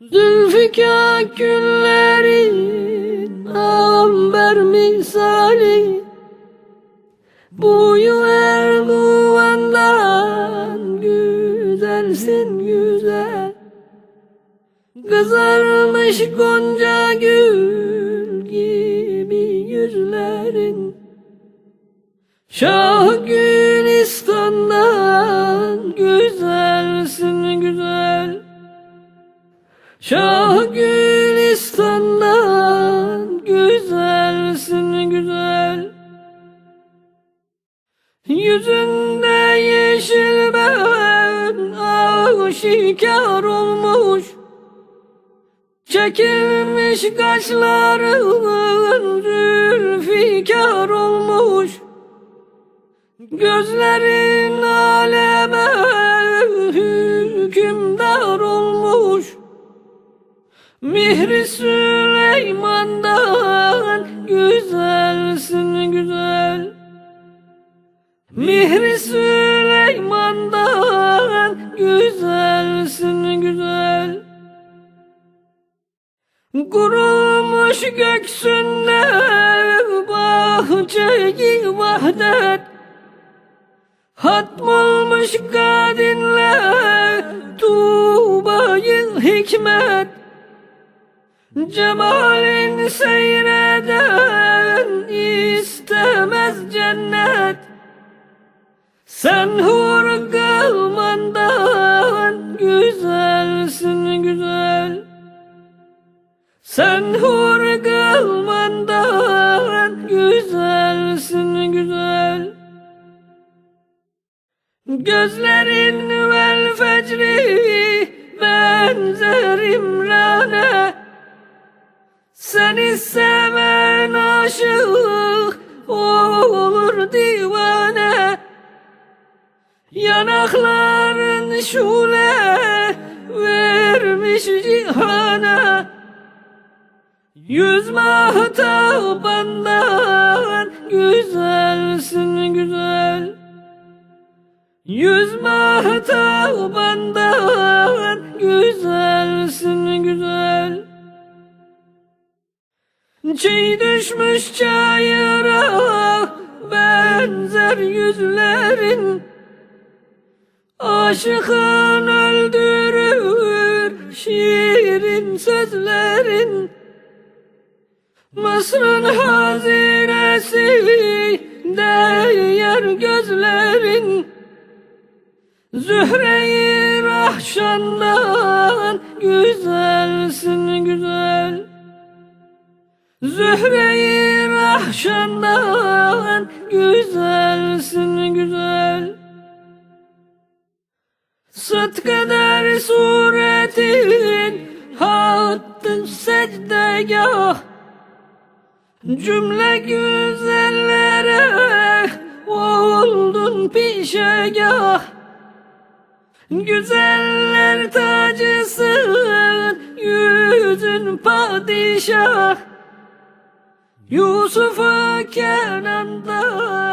Zülfikar günlerin amber misali. Boyu Erdoğan'dan güzelsin güzel. Kızarmış gonca gül gibi yüzlerin. Şah Gülistan'dan güzelsin güzel Şah Gülistan'dan güzelsin güzel. Yüzünde yeşil ben aşikar olmuş. Çekilmiş kaşların zülfikar olmuş. Gözlerin Mihri Süleyman'dan güzelsin güzel. Mihri Süleyman'dan güzelsin güzel. Kurulmuş göksünde bahçeyi vahdet. Hatmolmuş kadinle tuğbayı hikmet Cemalin seyreden istemez cennet. Sen hur kılmandan güzelsin güzel. Sen hur kılmandan güzelsin güzel. Gözlerin vel Yanakların şule vermiş cihana. Yüz mahtabandan güzelsin güzel. Yüz mahtabandan güzelsin güzel. Çiğ düşmüş çayıra benzer yüzlerin Aşıkın öldürür şiirin sözlerin. Mısır'ın hazinesi değer gözlerin. Zühre-i Rahşan'dan güzelsin güzel. Zühre-i Rahşan'dan güzelsin güzel Sıt kadar suretin hattı secdegah. Cümle güzellere oldun pişegah. Güzeller tacısın yüzün padişah. Yusuf'u Kenan'dan